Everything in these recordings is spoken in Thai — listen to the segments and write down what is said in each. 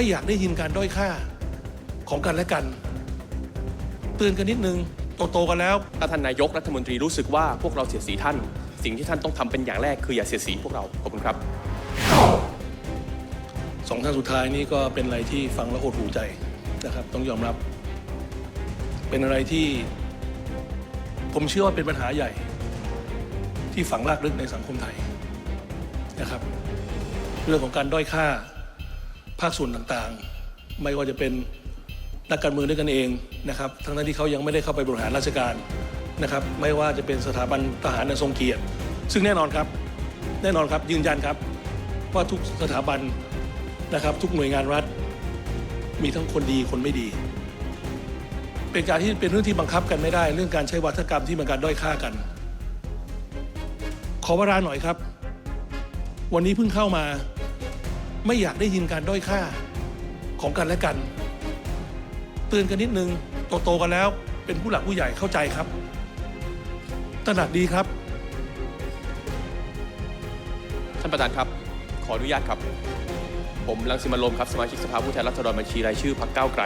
ไม่อยากได้ยินการด้อยค่าของกันและกันเตือนกันนิดนึงโตๆกันแล้วถ้าท่านนายกรัฐมนตรีรู้สึกว่าพวกเราเสียดสีท่าน สิ่งที่ท่านต้องทำเป็นอย่างแรกคืออย่าเสียดสีพวกเราขอบคุณครับสองท่านสุดท้ายนี่ก็เป็นอะไรที่ฟังแล้วหดหูใจนะครับ ต้องยอมรับ เป็นอะไรที่ ผมเชื่อว่าเป็นปัญหาใหญ่ ที่ฝังรากลึกในสังคมไทยนะครับ เรื่องของการด้อยค่า ภาคส่วนต่างๆ ไม่ว่าจะเป็นนักการเมืองด้วยกันเองนะครับทั้งนั้นที่เขายังไม่ได้เข้าไปบริหารราชการนะครับไม่ว่าจะเป็นสถาบันทหารอันทรงเกียรติ ซึ่งแน่นอนครับแน่นอนครับยืนยันครับว่าทุกสถาบันนะครับทุกหน่วยงานรัฐ มีทั้งคนดีคนไม่ดี เป็นการที่เป็นเรื่องที่บังคับกันไม่ได้ เรื่องการใช้วัฒกรรมที่มันการด้อยค่ากัน ขอเวลาหน่อยครับ วันนี้เพิ่งเข้ามา ไม่อยากได้ยินการด้อยค่าของกันและกัน เตือนกันนิดนึงโตๆกันแล้ว เป็นผู้หลักผู้ใหญ่เข้าใจครับตระหนักดีครับ ท่านประธานครับ ขออนุญาตครับ ผมรังสิมันโรมครับ สมาชิกสภาผู้แทนราษฎรบัญชีรายชื่อพรรคก้าวไกล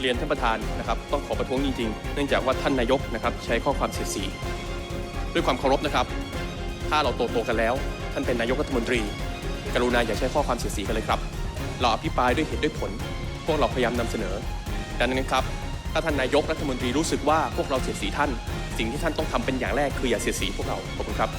เรียนท่านประธานนะครับ ต้องขอประท้วงจริงๆ เนื่องจากว่าท่านนายกนะครับใช้ข้อความเสียดสี ด้วยความเคารพนะครับ ถ้าเราโตๆกันแล้ว ท่านเป็นนายกรัฐมนตรี กรุณาอย่าใช้ข้อความเสียดสีกันเลยครับ เราอภิปรายด้วยเหตุด้วยผล พวกเราพยายามนำเสนอ ดังนั้นครับ ถ้าท่านนายกรัฐมนตรีรู้สึกว่าพวกเราเสียดสีท่าน สิ่งที่ท่านต้องทำเป็นอย่างแรกคืออย่าเสียดสีพวกเรา ขอบคุณครับ